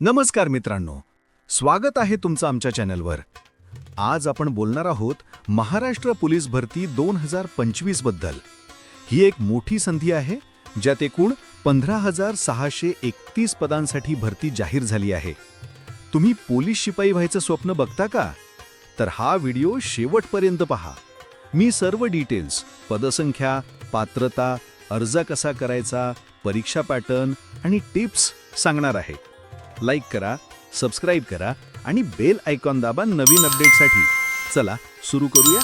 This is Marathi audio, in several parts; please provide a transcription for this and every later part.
नमस्कार मित्रांनो स्वागत आहे तुमचं आमच्या चॅनलवर. आज आपण बोलणार आहोत महाराष्ट्र पोलीस भरती दोन हजार पंचवीसबद्दल. ही एक मोठी संधी आहे ज्यात एकूण पंधरा हजार सहाशे एकतीस पदांसाठी भरती जाहीर झाली आहे. तुम्ही पोलीस शिपाई व्हायचं स्वप्न बघता का? तर हा व्हिडिओ शेवटपर्यंत पहा. मी सर्व डिटेल्स पदसंख्या पात्रता अर्ज कसा करायचा परीक्षा पॅटर्न आणि टिप्स सांगणार आहे. लाईक करा सबस्क्राईब करा आणि बेल आयकॉन दाबा नवीन अपडेटसाठी. चला सुरू करूया.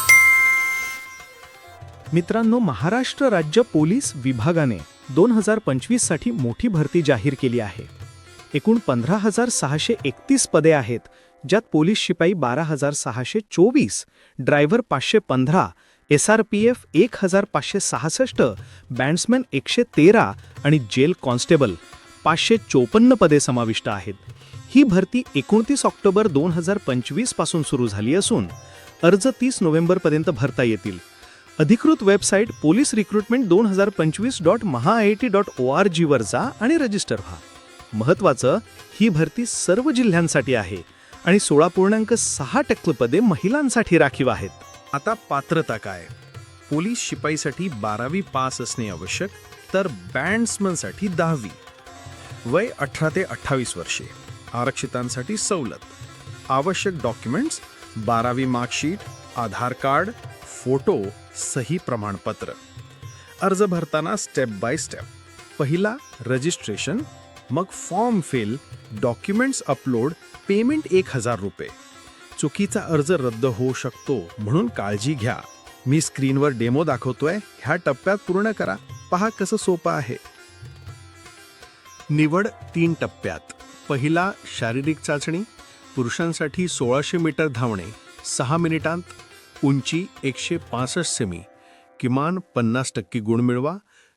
मित्रांनो महाराष्ट्र राज्य पोलीस विभागाने दोन हजार पंचवीससाठी मोठी भरती जाहीर केली आहे. एकूण पंधरा हजार सहाशे एकतीस पदे आहेत ज्यात पोलीस शिपाई बारा हजार सहाशे चोवीस ड्रायव्हर पाचशे पंधरा एस आर पी एफ एक हजार पाचशे सहासष्ट बँड्समॅन एकशे तेरा आणि जेल कॉन्स्टेबल पाचशे चोपन्न पदे समाविष्ट आहेत. ही भरती एकोणतीस ऑक्टोबर दोन हजार पंचवीसपासून सुरू झाली असून अर्ज तीस नोव्हेंबरपर्यंत भरता येतील. अधिकृत वेबसाईट पोलीस रिक्रुटमेंट दोन हजार पंचवीस dot Maha I T dot O R जीवर जा आणि रजिस्टर व्हा. महत्त्वाचं ही भरती सर्व जिल्ह्यांसाठी आहे आणि सोळा पूर्णांक सहा टक्के पदे महिलांसाठी राखीव आहेत. आता पात्रता काय? पोलीस शिपाईसाठी बारावी पास असणे आवश्यक तर बँड्समनसाठी दहावी. वय अठरा ते अठ्ठावीस वर्षे. आरक्षितांसाठी सवलत. आवश्यक डॉक्युमेंट्स बारावी मार्कशीट आधार कार्ड फोटो सही प्रमाणपत्र. अर्ज भरताना स्टेप बाय स्टेप पहिला रजिस्ट्रेशन मग form fill documents upload payment एक हजार रुपये. चुकीचा अर्ज रद्द होऊ शकतो म्हणून काळजी घ्या. मी स्क्रीनवर डेमो दाखवतोय. ह्या टप्प्यात पूर्ण करा. पहा कसं सोपं आहे. निवड तीन टप्प्यात. पहिला शारीरिक चाचणी. पुरुषांसाठी सोळाशे मीटर धावणे सहा मिनिटांत. उंची एकशे पासष्ट सेमी किमान पन्नास टक्के गुण मिळवा.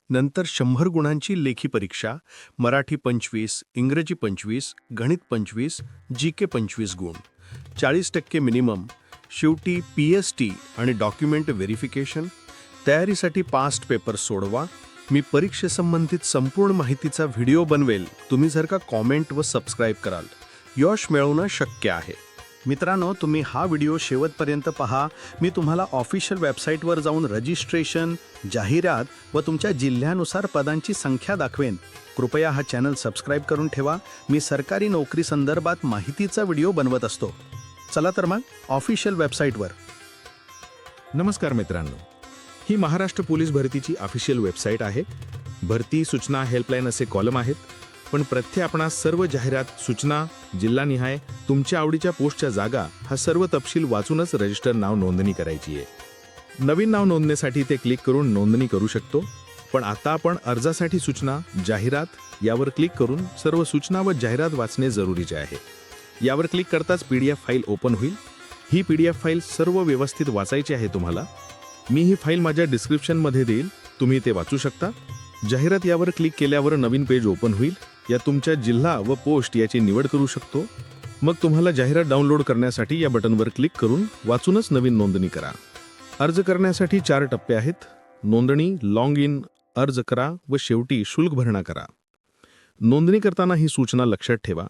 नंतर शंभर गुणांची लेखी परीक्षा. मराठी पंचवीस इंग्रजी पंचवीस गणित पंचवीस जी के पंचवीस गुण. चाळीस टक्के मिनिमम शेवटी पी एस टी आणि डॉक्युमेंट व्हेरिफिकेशन तयारीसाठी पास्ट पेपर सोडवा. मी परीक्षेसंबंधित संपूर्ण माहितीचा व्हिडिओ बनवेल. तुम्ही जर का कॉमेंट व सबस्क्राईब कराल. यश मिळवणं शक्य आहे. मित्रांनो तुम्ही हा व्हिडिओ शेवटपर्यंत पहा. मी तुम्हाला ऑफिशियल वेबसाईटवर जाऊन रजिस्ट्रेशन जाहिरात व तुमच्या जिल्ह्यानुसार पदांची संख्या दाखवेन. कृपया हा चॅनल सबस्क्राईब करून ठेवा. मी सरकारी नोकरी संदर्भात माहितीचा व्हिडिओ बनवत असतो. चला तर मग ऑफिशियल वेबसाईटवर. नमस्कार मित्रांनो. ही महाराष्ट्र पोलीस भरतीची ऑफिशियल वेबसाईट आहे. भरती सूचना हेल्पलाईन असे कॉलम आहेत. पण प्रत्येपणास सर्व जाहिरात सूचना जिल्हानिहाय तुमच्या आवडीच्या पोस्टच्या जागा हा सर्व तपशील वाचूनच रजिस्टर नाव नोंदणी करायची आहे. नवीन नाव नोंदणीसाठी ते क्लिक करून नोंदणी करू शकतो. पण आता आपण अर्जासाठी सूचना जाहिरात यावर क्लिक करून सर्व सूचना व जाहिरात वाचणे जरुरीचे आहे. यावर क्लिक करताच P D F file open होईल. ही पी डी एफ फाईल सर्व व्यवस्थित वाचायची आहे तुम्हाला. मी ही फाईल माझ्या डिस्क्रिप्शनमध्ये देईल. तुम्ही ते वाचू शकता. जाहिरात यावर क्लिक केल्यावर नवीन पेज ओपन होईल. या तुमच्या जिल्हा व पोस्ट याची निवड करू शकतो. मग तुम्हाला जाहिरात डाउनलोड करण्यासाठी या बटनवर क्लिक करून वाचूनच नवीन नोंदणी करा. अर्ज करण्यासाठी चार टप्पे आहेत. नोंदणी लॉग इन अर्ज करा व शेवटी शुल्क भरणा करा. नोंदणी करताना ही सूचना लक्षात ठेवा.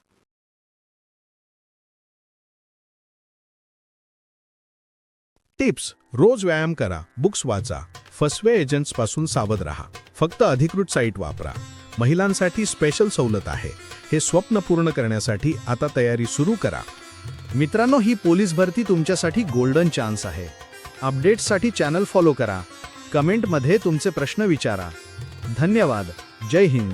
टिप्स रोज व्यायाम करा बुक्स वाचा फसवे एजंट्सपासून सावध राहा फक्त अधिकृत साईट वापरा. महिलांसाठी स्पेशल सवलत आहे. हे स्वप्न पूर्ण करण्यासाठी आता तयारी सुरू करा. मित्रांनो ही पोलीस भरती तुमच्यासाठी गोल्डन चान्स आहे. अपडेट्ससाठी चॅनल फॉलो करा. कमेंटमध्ये तुमचे प्रश्न विचारा. धन्यवाद. जय हिंद.